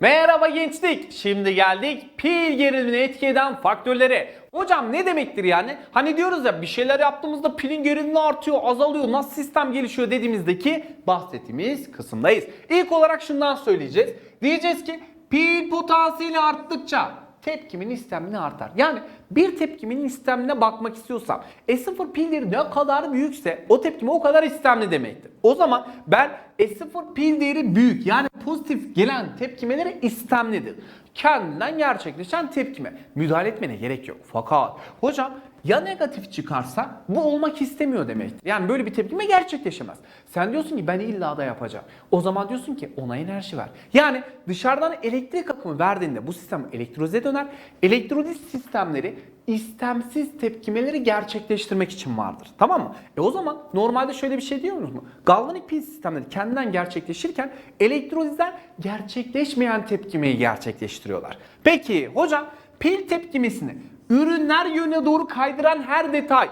Merhaba gençlik. Şimdi geldik pil gerilimini etki eden faktörlere. Hocam ne demektir yani? Hani diyoruz ya bir şeyler yaptığımızda pilin gerilimi artıyor, azalıyor, nasıl sistem gelişiyor dediğimizdeki bahsettiğimiz kısımdayız. İlk olarak şundan söyleyeceğiz. Diyeceğiz ki pil potansiyeli arttıkça tepkimin istemini artar. Yani bir tepkimin istemine bakmak istiyorsam S0 pilleri ne kadar büyükse o tepkime o kadar istemli demektir. O zaman ben S0 pil değeri büyük yani pozitif gelen tepkimelere istemlidir. Kendinden gerçekleşen tepkime müdahale etmene gerek yok. Fakat hocam ya negatif çıkarsa bu olmak istemiyor demektir. Yani böyle bir tepkime gerçekleşemez. Sen diyorsun ki ben illa da yapacağım. O zaman diyorsun ki ona enerji ver. Yani dışarıdan elektrik akımı verdiğinde bu sistem elektrolize döner. Elektroliz sistemleri istemsiz tepkimeleri gerçekleştirmek için vardır. Tamam mı? E o zaman normalde şöyle bir şey diyoruz mu? Galvanik pil sistemleri kendinden gerçekleşirken elektrolizler gerçekleşmeyen tepkimeyi gerçekleştiriyorlar. Peki hocam pil tepkimesini ürünler yönüne doğru kaydıran her detay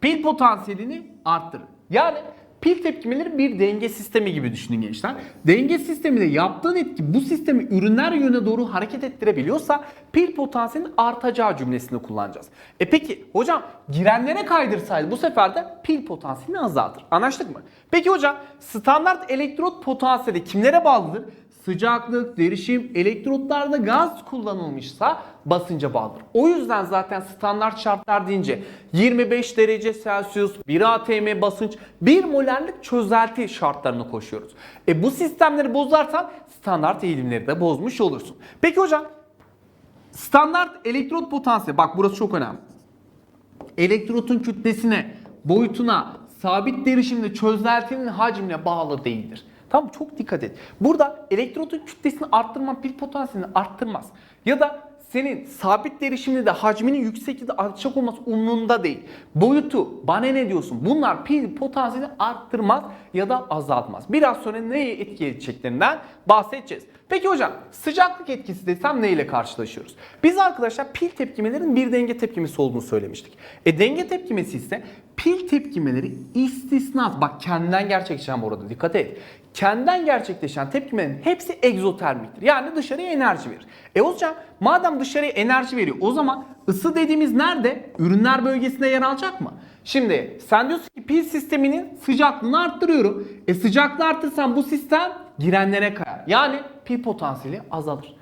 pil potansiyelini arttırır. Yani pil tepkimeleri bir denge sistemi gibi düşünün gençler. Denge sisteminde yaptığın etki bu sistemi ürünler yönüne doğru hareket ettirebiliyorsa pil potansiyelinin artacağı cümlesini kullanacağız. E peki hocam girenlere kaydırsaydı bu sefer de pil potansiyelini azaltır. Anlaştık mı? Peki hocam standart elektrot potansiyeli kimlere bağlıdır? Sıcaklık, derişim, elektrotlarda gaz kullanılmışsa basınca bağlıdır. O yüzden zaten standart şartlar deyince 25 derece Celsius, 1 atm basınç, 1 molarlık çözelti şartlarını koşuyoruz. E bu sistemleri bozarsan standart eğilimleri de bozmuş olursun. Peki hocam standart elektrot potansiyeli bak burası çok önemli elektrotun kütlesine, boyutuna, sabit derişimle çözeltinin hacmine bağlı değildir. Tamam çok dikkat et. Burada elektrotun kütlesini arttırman pil potansiyelini arttırmaz. Ya da senin sabit derişimli de hacminin yüksek ya da alçak olması umrunda değil. Boyutu, bana ne diyorsun? Bunlar pil potansiyelini arttırmaz ya da azaltmaz. Biraz sonra neye etki edeceklerinden bahsedeceğiz. Peki hocam sıcaklık etkisi desem neyle karşılaşıyoruz? Biz arkadaşlar pil tepkimelerinin bir denge tepkimesi olduğunu söylemiştik. E denge tepkimesi ise pil tepkimeleri istisnaz. Bak kendinden gerçekleşen bu arada dikkat et. Kendinden gerçekleşen tepkimelerin hepsi egzotermiktir. Yani dışarıya enerji verir. E hocam madem dışarıya enerji veriyor o zaman ısı dediğimiz nerede? Ürünler bölgesinde yer alacak mı? Şimdi sen diyorsun ki pil sisteminin sıcaklığını arttırıyorum. E sıcaklığı arttırsam bu sistem girenlere kayar. Yani pil potansiyeli azalır.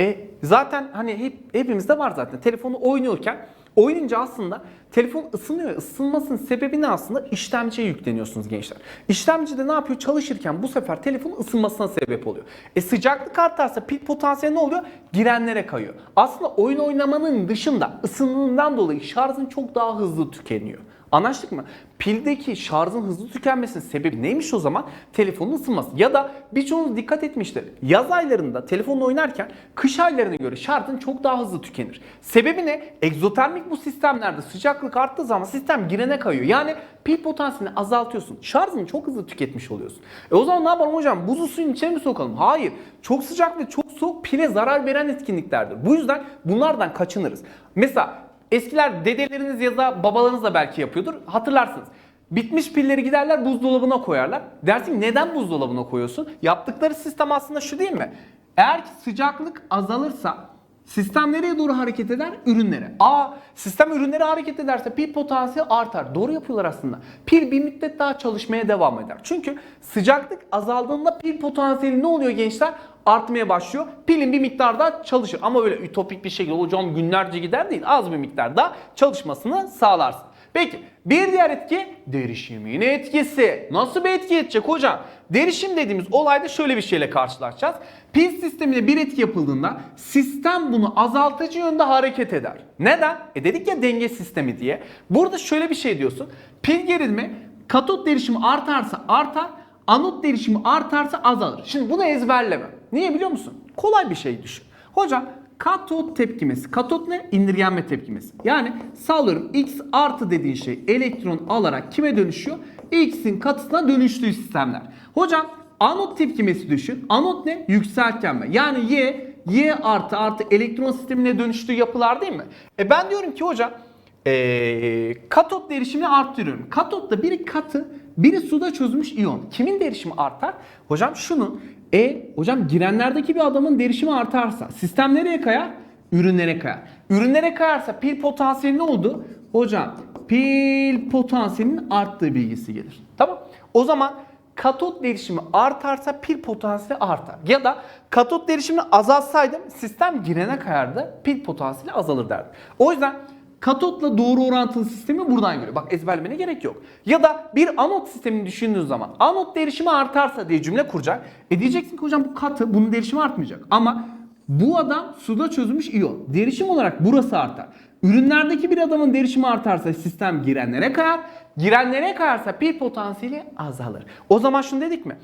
E zaten hani hep, hepimizde var zaten. Telefonu oynuyorken oynayınca aslında telefon ısınıyor. Isınmasının sebebi ne aslında? İşlemciye yükleniyorsunuz gençler. İşlemci de ne yapıyor? Çalışırken bu sefer telefonun ısınmasına sebep oluyor. E sıcaklık artarsa pil potansiyeli ne oluyor? Girenlere kayıyor. Aslında oyun oynamanın dışında ısınımından dolayı şarjın çok daha hızlı tükeniyor. Anlaştık mı? Pildeki şarjın hızlı tükenmesinin sebebi neymiş o zaman? Telefonun ısınması. Ya da birçoğunuz dikkat etmiştir. Yaz aylarında telefonla oynarken kış aylarına göre şarjın çok daha hızlı tükenir. Sebebi ne? Egzotermik bu sistemlerde sıcaklık arttığı zaman sistem girene kayıyor. Yani pil potansiyelini azaltıyorsun. Şarjını çok hızlı tüketmiş oluyorsun. E o zaman ne yapalım hocam? Buzlu suyun içine mi sokalım? Hayır. Çok sıcak ve çok soğuk pile zarar veren etkinliklerdir. Bu yüzden bunlardan kaçınırız. Mesela Eskiler dedeleriniz ya da babalarınız da belki yapıyordur. Hatırlarsınız. Bitmiş pilleri giderler buzdolabına koyarlar. Dersin neden buzdolabına koyuyorsun? Yaptıkları sistem aslında şu değil mi? Eğer ki sıcaklık azalırsa sistem nereye doğru hareket eder? Ürünlere. Aa sistem ürünlere hareket ederse pil potansiyeli artar. Doğru yapıyorlar aslında. Pil bir müddet daha çalışmaya devam eder. Çünkü sıcaklık azaldığında pil potansiyeli ne oluyor gençler? artmaya başlıyor. Pilin bir miktarda çalışır. Ama öyle ütopik bir şekilde hocam günlerce gider değil. Az bir miktarda çalışmasını sağlarsın. Peki bir diğer etki derişimin etkisi. Nasıl bir etki edecek hocam? Derişim dediğimiz olayda şöyle bir şeyle karşılaşacağız. Pil sistemiyle bir etki yapıldığında sistem bunu azaltıcı yönde hareket eder. Neden? E dedik ya denge sistemi diye. Burada şöyle bir şey diyorsun. Pil gerilimi katot derişimi artarsa artar, anot derişimi artarsa azalır. Şimdi bunu ezberleme. Niye biliyor musun? Kolay bir şey düşün. Hocam katot tepkimesi. Katot ne? İndirgenme tepkimesi. Yani sallıyorum x artı dediğin şey elektron alarak kime dönüşüyor? X'in katısına dönüştüğü sistemler. Hocam anot tepkimesi düşün. Anot ne? Yükseltgenme. Yani Y, Y artı artı elektron sistemine dönüştüğü yapılar değil mi? E ben diyorum ki hocam ee, katot derişimini arttırıyorum. Katotta bir katı Biri suda çözülmüş iyon. Kimin derişimi artar? Hocam şunun. E hocam girenlerdeki bir adamın derişimi artarsa sistem nereye kayar? Ürünlere kayar. Ürünlere kayarsa pil potansiyeli ne oldu? Hocam pil potansiyelinin arttığı bilgisi gelir. Tamam. O zaman katot derişimi artarsa pil potansiyeli artar. Ya da katot derişimini azaltsaydım sistem girene kayardı. Pil potansiyeli azalır derdim. O yüzden katotla doğru orantılı sistemi buradan görüyor. Bak ezberlemene gerek yok. Ya da bir anot sistemini düşündüğün zaman anot derişimi artarsa diye cümle kuracak. E diyeceksin ki hocam bu katı bunun derişimi artmayacak. Ama bu adam suda çözülmüş iyon. Derişim olarak burası artar. Ürünlerdeki bir adamın derişimi artarsa sistem girenlere kayar. Girenlere kayarsa pil potansiyeli azalır. O zaman şunu dedik mi?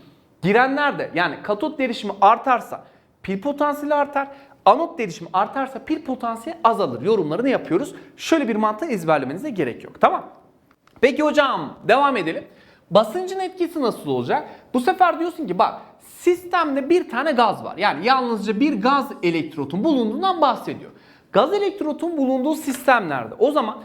Girenlerde yani katot derişimi artarsa pil potansiyeli artar. Anot derişimi artarsa pil potansiyeli azalır. Yorumlarını yapıyoruz. Şöyle bir mantığı ezberlemenize gerek yok. Tamam. Peki hocam devam edelim. Basıncın etkisi nasıl olacak? Bu sefer diyorsun ki bak sistemde bir tane gaz var. Yani yalnızca bir gaz elektrotun bulunduğundan bahsediyor. Gaz elektrotun bulunduğu sistemlerde o zaman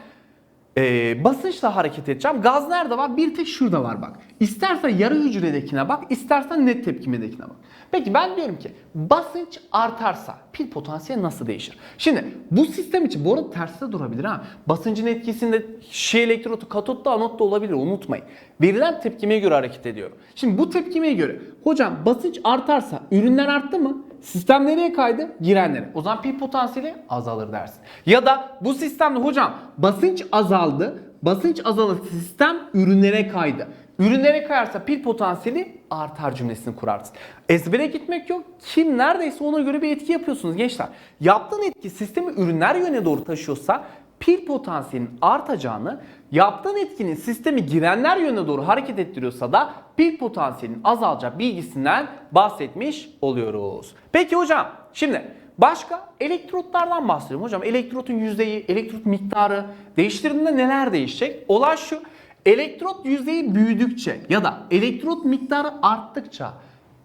ee, basınçla hareket edeceğim. Gaz nerede var? Bir tek şurada var bak. İstersen yarı hücredekine bak, istersen net tepkimedekine bak. Peki ben diyorum ki basınç artarsa pil potansiyeli nasıl değişir? Şimdi bu sistem için bu arada terste durabilir ha. Basıncın etkisinde şey elektrotu katotta anotta olabilir unutmayın. Verilen tepkimeye göre hareket ediyorum. Şimdi bu tepkimeye göre hocam basınç artarsa ürünler arttı mı? Sistem nereye kaydı? Girenlere. O zaman pil potansiyeli azalır dersin. Ya da bu sistemde hocam basınç azaldı. Basınç azalır sistem ürünlere kaydı. Ürünlere kayarsa pil potansiyeli artar cümlesini kurarsın. Ezbere gitmek yok. Kim neredeyse ona göre bir etki yapıyorsunuz gençler. Yaptığın etki sistemi ürünler yöne doğru taşıyorsa pil potansiyelinin artacağını, yaptığın etkinin sistemi girenler yönüne doğru hareket ettiriyorsa da pil potansiyelinin azalacağı bilgisinden bahsetmiş oluyoruz. Peki hocam şimdi başka elektrotlardan bahsedelim. Hocam elektrotun yüzeyi, elektrot miktarı değiştirdiğinde neler değişecek? Olay şu. Elektrot yüzeyi büyüdükçe ya da elektrot miktarı arttıkça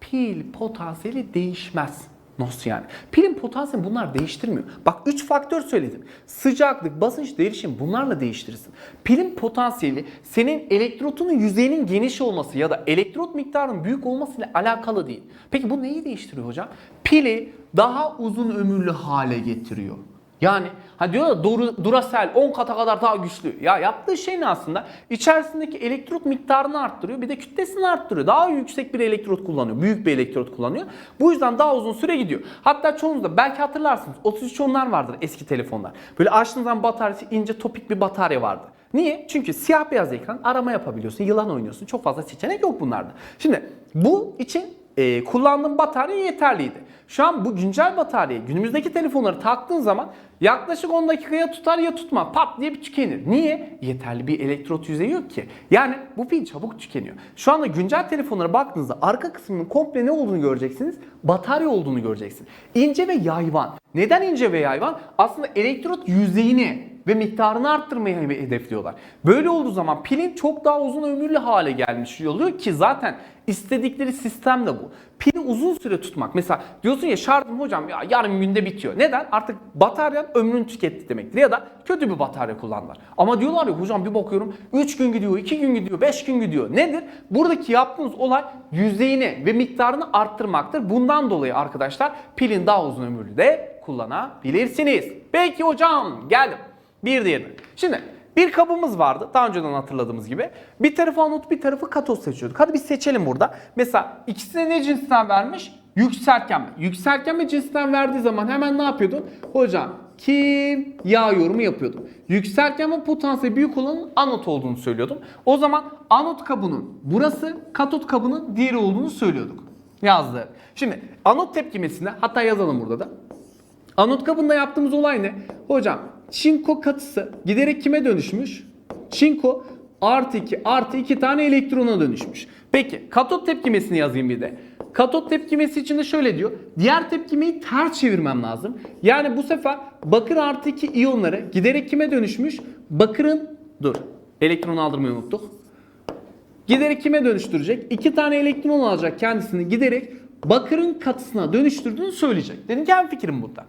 pil potansiyeli değişmez. Nasıl yani? Pilin potansiyeli bunlar değiştirmiyor. Bak 3 faktör söyledim. Sıcaklık, basınç, derişim bunlarla değiştirirsin. Pilin potansiyeli senin elektrotunun yüzeyinin geniş olması ya da elektrot miktarının büyük olmasıyla alakalı değil. Peki bu neyi değiştiriyor hocam? Pili daha uzun ömürlü hale getiriyor. Yani ha diyor ya Dur- Duracell 10 kata kadar daha güçlü. Ya yaptığı şey ne aslında? İçerisindeki elektrot miktarını arttırıyor bir de kütlesini arttırıyor. Daha yüksek bir elektrot kullanıyor. Büyük bir elektrot kullanıyor. Bu yüzden daha uzun süre gidiyor. Hatta çoğunuzda belki hatırlarsınız 33 onlar vardır eski telefonlar. Böyle açtığınız zaman bataryası ince topik bir batarya vardı. Niye? Çünkü siyah beyaz ekran arama yapabiliyorsun, yılan oynuyorsun. Çok fazla seçenek yok bunlarda. Şimdi bu için e, kullandığım batarya yeterliydi. Şu an bu güncel bataryayı günümüzdeki telefonları taktığın zaman yaklaşık 10 dakikaya tutar ya tutma pat diye bir tükenir. Niye? Yeterli bir elektrot yüzeyi yok ki. Yani bu pil çabuk tükeniyor. Şu anda güncel telefonlara baktığınızda arka kısmının komple ne olduğunu göreceksiniz? Batarya olduğunu göreceksiniz. İnce ve yayvan. Neden ince ve yayvan? Aslında elektrot yüzeyini ve miktarını arttırmayı hedefliyorlar. Böyle olduğu zaman pilin çok daha uzun ömürlü hale gelmiş oluyor ki zaten istedikleri sistem de bu. Pili uzun süre tutmak. Mesela diyorsun ya şarjım hocam ya yarın günde bitiyor. Neden? Artık bataryan ömrünü tüketti demektir. Ya da kötü bir batarya kullandılar. Ama diyorlar ya hocam bir bakıyorum 3 gün gidiyor, 2 gün gidiyor, 5 gün gidiyor. Nedir? Buradaki yaptığınız olay yüzeyini ve miktarını arttırmaktır. Bundan dolayı arkadaşlar pilin daha uzun ömürlü de kullanabilirsiniz. Peki hocam geldim. Bir diğerine. Şimdi bir kabımız vardı. Daha önceden hatırladığımız gibi. Bir tarafı anot bir tarafı katot seçiyorduk. Hadi biz seçelim burada. Mesela ikisine ne cinsinden vermiş? Yükseltgenme. Yükseltgenme cinsinden verdiği zaman hemen ne yapıyordun? Hocam kim yağ yorumu yapıyordum. Yükseltgenme potansiyeli büyük olanın anot olduğunu söylüyordum. O zaman anot kabının burası, katot kabının diğeri olduğunu söylüyorduk. Yazdı. Şimdi anot tepkimesinde hatta yazalım burada da. Anot kabında yaptığımız olay ne? Hocam çinko katısı giderek kime dönüşmüş? Çinko artı 2 artı 2 tane elektrona dönüşmüş. Peki katot tepkimesini yazayım bir de. Katot tepkimesi için de şöyle diyor. Diğer tepkimeyi ters çevirmem lazım. Yani bu sefer bakır artı 2 iyonları giderek kime dönüşmüş? Bakırın dur elektron aldırmayı unuttuk. Giderek kime dönüştürecek? İki tane elektron alacak kendisini giderek bakırın katısına dönüştürdüğünü söyleyecek. Dedim ki fikrim burada.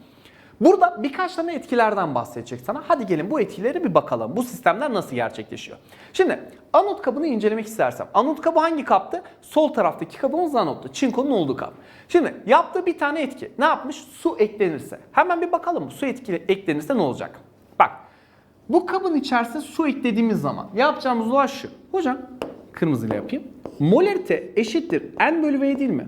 Burada birkaç tane etkilerden bahsedecek sana. Hadi gelin bu etkileri bir bakalım. Bu sistemler nasıl gerçekleşiyor? Şimdi anot kabını incelemek istersem. Anot kabı hangi kaptı? Sol taraftaki kabımız anottu. Çinkonun olduğu kap. Şimdi yaptığı bir tane etki. Ne yapmış? Su eklenirse. Hemen bir bakalım su etki eklenirse ne olacak? Bak bu kabın içerisine su eklediğimiz zaman yapacağımız olay şu. Hocam kırmızıyla yapayım. Molarite eşittir n bölü v değil mi?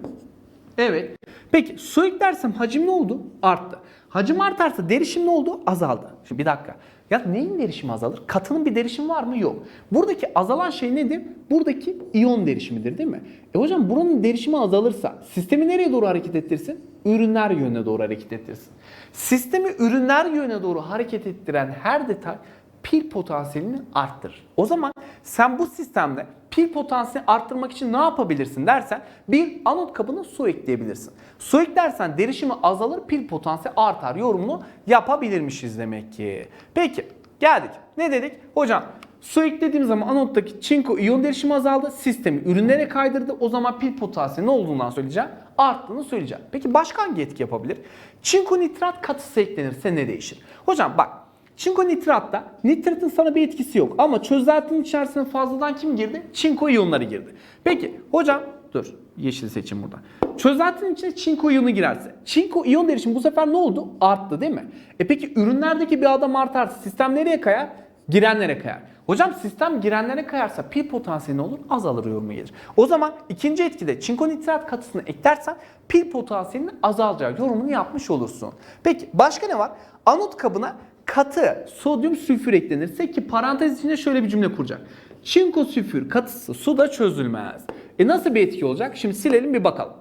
Evet. Peki su eklersem hacim ne oldu? Arttı. Hacim artarsa derişim ne oldu? Azaldı. Şimdi bir dakika. Ya neyin derişimi azalır? Katının bir derişimi var mı? Yok. Buradaki azalan şey nedir? Buradaki iyon derişimidir değil mi? E hocam buranın derişimi azalırsa sistemi nereye doğru hareket ettirsin? Ürünler yönüne doğru hareket ettirsin. Sistemi ürünler yönüne doğru hareket ettiren her detay pil potansiyelini arttırır. O zaman sen bu sistemde pil potansiyelini arttırmak için ne yapabilirsin dersen bir anot kabına su ekleyebilirsin. Su eklersen derişimi azalır pil potansiyeli artar yorumunu yapabilirmişiz demek ki. Peki geldik. Ne dedik? Hocam su eklediğim zaman anottaki çinko iyon derişimi azaldı. Sistemi ürünlere kaydırdı. O zaman pil potansiyeli ne olduğundan söyleyeceğim? Arttığını söyleyeceğim. Peki başka hangi etki yapabilir? Çinko nitrat katısı eklenirse ne değişir? Hocam bak Çinko nitratta nitratın sana bir etkisi yok ama çözeltinin içerisine fazladan kim girdi? Çinko iyonları girdi. Peki hocam dur yeşil seçim burada. Çözeltinin içine çinko iyonu girerse çinko iyon derişimi bu sefer ne oldu? Arttı değil mi? E peki ürünlerdeki bir adam artarsa sistem nereye kayar? Girenlere kayar. Hocam sistem girenlere kayarsa pil potansiyeli ne olur? Azalır yorumu gelir. O zaman ikinci etkide çinko nitrat katısını eklersen pil potansiyelinin azalacağı yorumunu yapmış olursun. Peki başka ne var? Anot kabına katı sodyum sülfür eklenirse ki parantez içinde şöyle bir cümle kuracak. Çinko sülfür katısı suda çözülmez. E nasıl bir etki olacak? Şimdi silelim bir bakalım.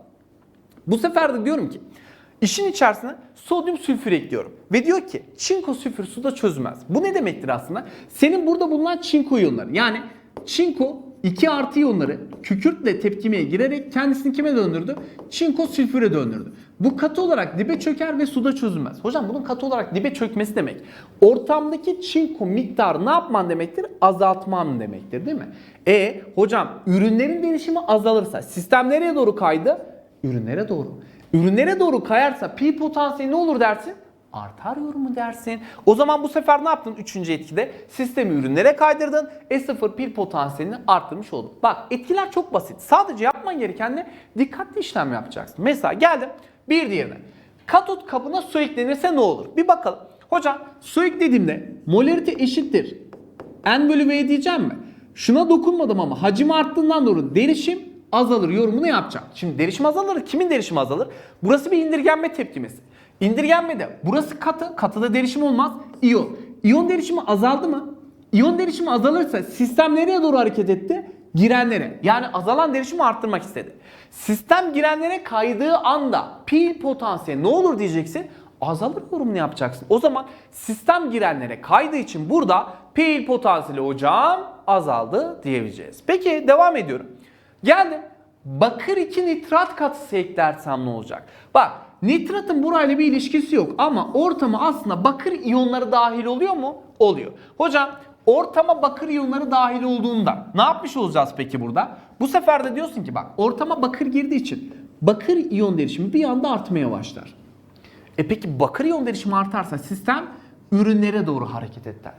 Bu sefer de diyorum ki işin içerisine sodyum sülfür ekliyorum. Ve diyor ki çinko sülfür suda çözülmez. Bu ne demektir aslında? Senin burada bulunan çinko iyonları yani çinko 2 artı iyonları kükürtle tepkimeye girerek kendisini kime döndürdü? Çinko sülfüre döndürdü. Bu katı olarak dibe çöker ve suda çözülmez. Hocam bunun katı olarak dibe çökmesi demek. Ortamdaki çinko miktarı ne yapman demektir? Azaltman demektir değil mi? E hocam ürünlerin değişimi azalırsa sistem nereye doğru kaydı? Ürünlere doğru. Ürünlere doğru kayarsa pi potansiyeli ne olur dersin? Artar yorumu dersin. O zaman bu sefer ne yaptın? Üçüncü etkide sistemi ürünlere kaydırdın. E0 pil potansiyelini arttırmış oldun. Bak etkiler çok basit. Sadece yapman gereken ne? Dikkatli işlem yapacaksın. Mesela geldim bir diğerine. Katot kabına su eklenirse ne olur? Bir bakalım. Hocam su eklediğimde molarite eşittir. N bölü V diyeceğim mi? Şuna dokunmadım ama hacim arttığından dolayı derişim azalır yorumunu yapacağım. Şimdi derişim azalır. Kimin derişimi azalır? Burası bir indirgenme tepkimesi. İndirgenmede burası katı, katıda derişim olmaz. İyon. İyon derişimi azaldı mı? İyon derişimi azalırsa sistem nereye doğru hareket etti? Girenlere. Yani azalan derişimi arttırmak istedi. Sistem girenlere kaydığı anda pil potansiyeli ne olur diyeceksin? Azalır yorumunu yapacaksın. O zaman sistem girenlere kaydığı için burada pil potansiyeli hocam azaldı diyebileceğiz. Peki devam ediyorum. Geldim. Bakır 2 nitrat katısı eklersem ne olacak? Bak nitratın burayla bir ilişkisi yok ama ortama aslında bakır iyonları dahil oluyor mu? Oluyor. Hocam ortama bakır iyonları dahil olduğunda ne yapmış olacağız peki burada? Bu sefer de diyorsun ki bak ortama bakır girdiği için bakır iyon derişimi bir anda artmaya başlar. E peki bakır iyon derişimi artarsa sistem ürünlere doğru hareket eder.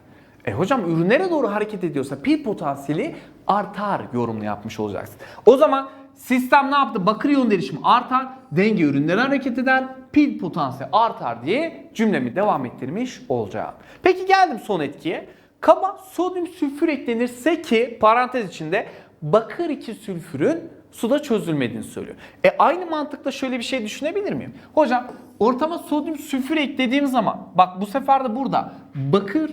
E hocam ürünlere doğru hareket ediyorsa pil potansiyeli artar yorumunu yapmış olacaksın. O zaman sistem ne yaptı? Bakır iyon derişimi artar, denge ürünlere hareket eder, pil potansiyeli artar diye cümlemi devam ettirmiş olacağım. Peki geldim son etkiye. Kaba sodyum sülfür eklenirse ki parantez içinde bakır 2 sülfürün suda çözülmediğini söylüyor. E aynı mantıkla şöyle bir şey düşünebilir miyim? Hocam ortama sodyum sülfür eklediğim zaman bak bu sefer de burada bakır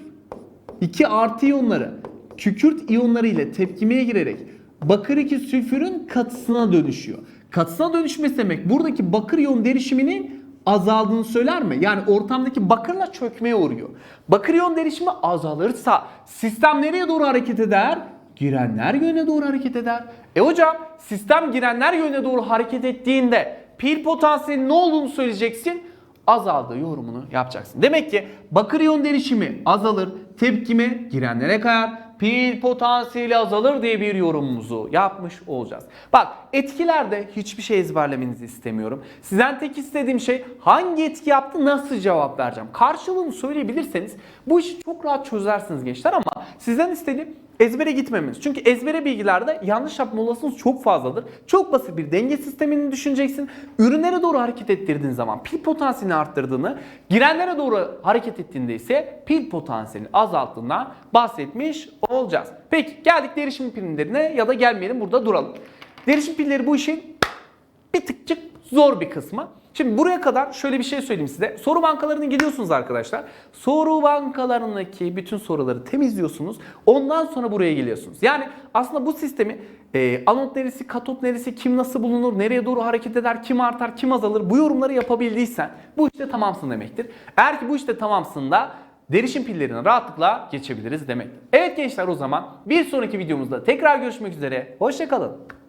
2 artı iyonları kükürt iyonları ile tepkimeye girerek bakır 2 sülfürün katısına dönüşüyor. Katısına dönüşmesi demek buradaki bakır iyon derişiminin azaldığını söyler mi? Yani ortamdaki bakırla çökmeye uğruyor. Bakır iyon derişimi azalırsa sistem nereye doğru hareket eder? Girenler yöne doğru hareket eder. E hocam sistem girenler yöne doğru hareket ettiğinde pil potansiyeli ne olduğunu söyleyeceksin? azaldığı yorumunu yapacaksın. Demek ki bakır iyon derişimi azalır, tepkime girenlere kayar, pil potansiyeli azalır diye bir yorumumuzu yapmış olacağız. Bak etkilerde hiçbir şey ezberlemenizi istemiyorum. Sizden tek istediğim şey hangi etki yaptı nasıl cevap vereceğim. Karşılığını söyleyebilirseniz bu işi çok rahat çözersiniz gençler ama sizden istediğim ezbere gitmemeniz. Çünkü ezbere bilgilerde yanlış yapma olasılığınız çok fazladır. Çok basit bir denge sistemini düşüneceksin. Ürünlere doğru hareket ettirdiğin zaman pil potansiyelini arttırdığını, girenlere doğru hareket ettiğinde ise pil potansiyelini azalttığından bahsetmiş olacağız. Peki geldik derişim pillerine ya da gelmeyelim burada duralım. Derişim pilleri bu işin bir tıkçık zor bir kısmı. Şimdi buraya kadar şöyle bir şey söyleyeyim size. Soru bankalarına geliyorsunuz arkadaşlar. Soru bankalarındaki bütün soruları temizliyorsunuz. Ondan sonra buraya geliyorsunuz. Yani aslında bu sistemi e, anot neresi, katot neresi, kim nasıl bulunur, nereye doğru hareket eder, kim artar, kim azalır bu yorumları yapabildiysen bu işte tamamsın demektir. Eğer ki bu işte tamamsın da derişim pillerine rahatlıkla geçebiliriz demek. Evet gençler o zaman bir sonraki videomuzda tekrar görüşmek üzere. Hoşçakalın.